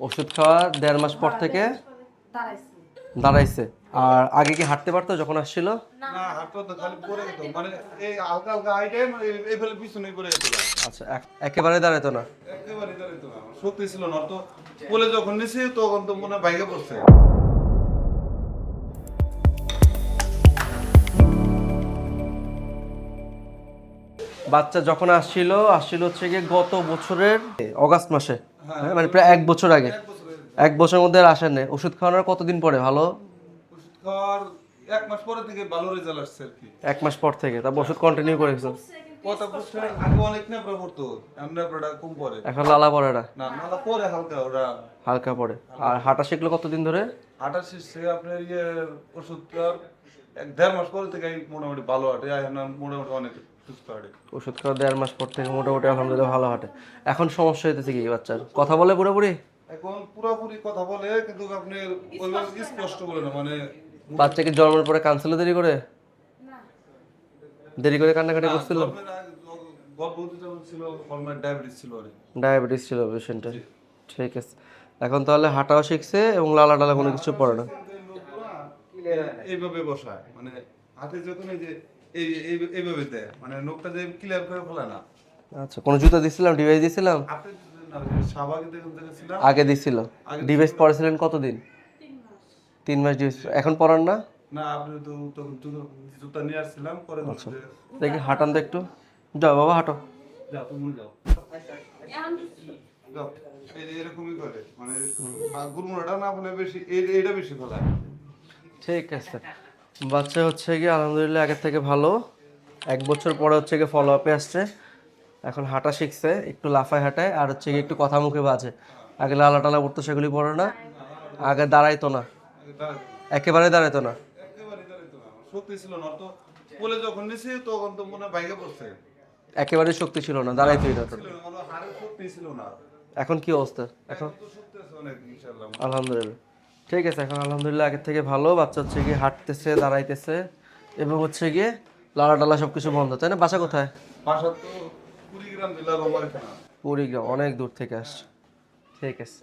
ওষুধ খাওয়া দেড় মাস পর থেকে দাঁড়াইছে। আর আগে কি হাঁটতে পারতো যখন আসছিল? না। হাঁটতো তো খালি পড়ে যেত। মানে এই হালকা হালকা হাইটে এই ফেলে পিছনে পড়ে যেত। আচ্ছা একেবারে দাঁড়াইতো না। একেবারে শক্তি ছিল না। তো কোলে যখন নিছি তখন তো মনে হয় বাইকে পড়ছে। বাচ্চা যখন আসছিল আসছিল হচ্ছে গিয়ে গত বছরের অগাস্ট মাসে। হ্যাঁ, মানে প্রায় এক বছর আগে। এক বছরের মধ্যে আর আসেন নাই ওষুধ খাওয়ানোর কতদিন পরে? ভালো? ওষুধ খাওয়ার এক মাস পরে থেকে ভালো রেজাল্ট আসছে আর কি। এক মাস পর থেকে। তারপর ওষুধ কন্টিনিউ করে গেছেন আগে অনেক পড়তো নেপড়াটা কম পড়ে। এখন লালা না? না হালকা ওরা হালকা পড়ে। আর হাঁটা শিখলো কতদিন ধরে? হাঁটা শেষে আপনার ইয়ে এক দেড় মাস পরে থেকে মোটামুটি ভালো হাঁটে এখন মোটামুটি অনেক ওষুধ খাওয়া দেড় মাস পর থেকে মোটামুটি আলহামদুলিল্লাহ ভালো হাঁটে। এখন সমস্যা হইতেছে কি বাচ্চার? কথা বলে পুরোপুরি? এখন পুরোপুরি কথা বলে কিন্তু আপনি স্পষ্ট বলে না মানে বাচ্চাকে জন্মের পরে কানসেলে দেরি করে? দেরি করে কান্নাকাটি করছিল? ডায়াবেটিস ছিল ওর। পেশেন্টের ঠিক আছে। এখন তাহলে হাঁটাও শিখছে এবং লালা টালা কোনো কিছু পড়ে না। এইভাবে বসায় মানে হাতে যখন এই যে এই এই- এইভাবে দেয়। মানে যে ক্লিয়ার করে ফেলে না। আচ্ছা কোনো জুতা দিছিলাম ডিভাইস দিছিলাম? হাতে না ওই শাহবাগে দেখুন দেখেছিলাম আগে দিছিল। ডিভাইস পড়েছিলেন কতদিন? তিন মাস। ডিভাইস এখন পড়ান না? না আপনি তো তখন জুতো- জুতা নিয়ে আসছিলাম পরে দেখি হাঁটান তো একটু। যাও বাবা হাঁটো। যাও তুমি যাও। এরকমই করে। মানে গুরমুড়াটা না বলে বেশি এইটা বেশি ফেলায়। ঠিক আছে। বাচ্চা হচ্ছে গিয়ে আলহামদুলিল্লাহ আগের থেকে ভালো। এক বছর পরে হচ্ছে গিয়ে ফলো আপে আসছে। এখন হাঁটা শিখছে একটু লাফায় হাঁটায় আর হচ্ছে গিয়ে একটু কথা মুখে বাজে। আগে লালা টালা পড়তো সেগুলি পড়ে না। আগে দাঁড়াইতো না। একেবারে দাঁড়াইতো না। একেবারে শক্তি ছিল না ওর তো কোলে যখন নিছি তখন তো মনে বাইকে পড়ছে। একেবারে শক্তি ছিল না দাঁড়াইতোই শক্তি ছিল এখন কি অবস্থা? এখন আলহামদুলিল্লাহ। ঠিক আছে এখন আলহামদুলিল্লাহ আগের থেকে ভালো। বাচ্চা হচ্ছে গিয়ে হাঁটতেছে দাঁড়াইতেছে এবং হচ্ছে গিয়ে লালা টালা সব কিছু বন্ধ তাই না? বাসা কোথায়? বাসা তো কুড়িগ্রাম জেলার কুড়িগ্রাম অনেক দূর থেকে আসছে। ঠিক আছে।